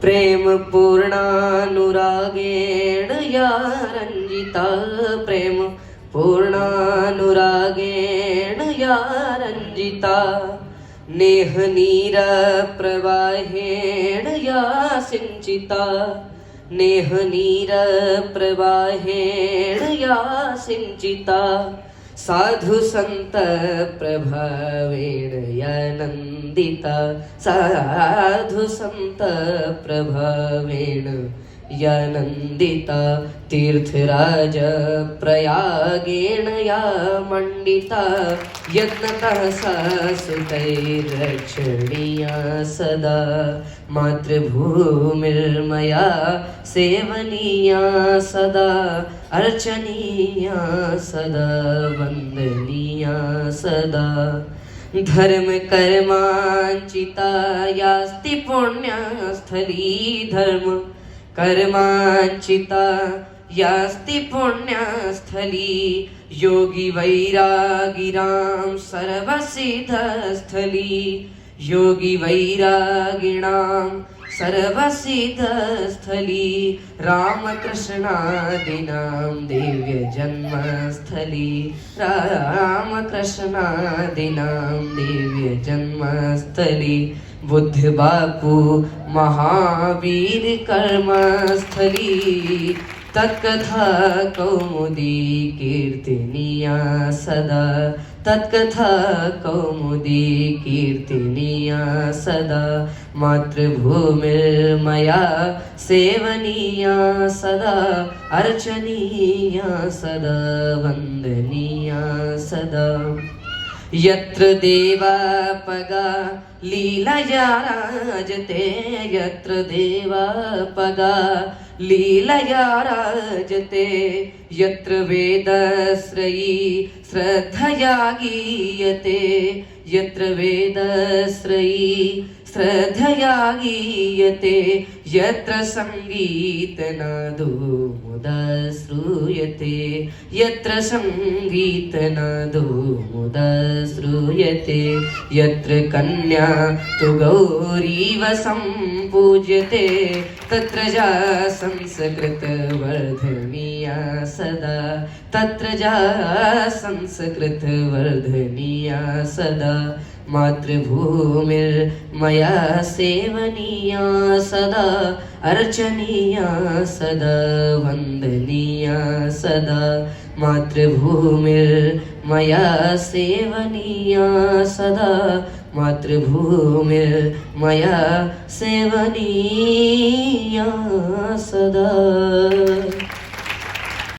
प्रेम पूर्णानुरागेण या रञ्जिता प्रेम पूर्णानुरागेण या रञ्जिता नेहनीरप्रवाहेण या सिञ्चिता नेहनीरप्रवाहेण या सिञ्चिता साधु संत प्रभावेण या नन्दिता साधु संत प्रभावेण या तीर्थराज प्रयागेण या मण्डिता यत्नतः सा सदा। मातृभूमिर्मया सेवनीया सदा, अर्चनीया सदा, वन्दनीया सदा। धर्म कर्माञ्चिता यास्ति पुण्यस्थली धर्म। कर्माचिता यास्ति पुण्यस्थली। योगी वैरागिरां सर्वसिद्धस्थली। योगी वैरागिणां सर्वसिद्धस्थली रामकृष्णादिनां दिव्यजन्मस्थली रामकृष्णादिनां दिव्यजन्मस्थली बुद्धबापू महावीर कर्मस्थली तत्कथा कौमुदी कीर्तनीया सदा तत्कथा कौमुदी कीर्तिनिया सदा। मातृभूमिर्मया सेवनीया सदा। अर्चनीया सदा। वन्दनीया सदा। यत्र देवापगा लीलया राजते। यत्र देवापगा लीलया राजते यत्र वेदश्रयी श्रद्धया गीयते यत्र वेदश्रयी श्रद्धया गीयते यत्र सङ्गीतनादो मुदा श्रूयते, यत्र सङ्गीतनादो मुदा श्रूयते यत्र कन्या तु गौरीव सम्पूज्यते, तत्र जा संस्कृतवर्धनीया सदा, तत्र जा संस्कृतवर्धनीया सदा। मातृभूमिर्मया सेवनीया सदा अर्चनीया सदा वन्दनीया सदा। मातृभूमिर्मया सेवनीया सदा मातृभूमिर्मया सेवनीया सदा।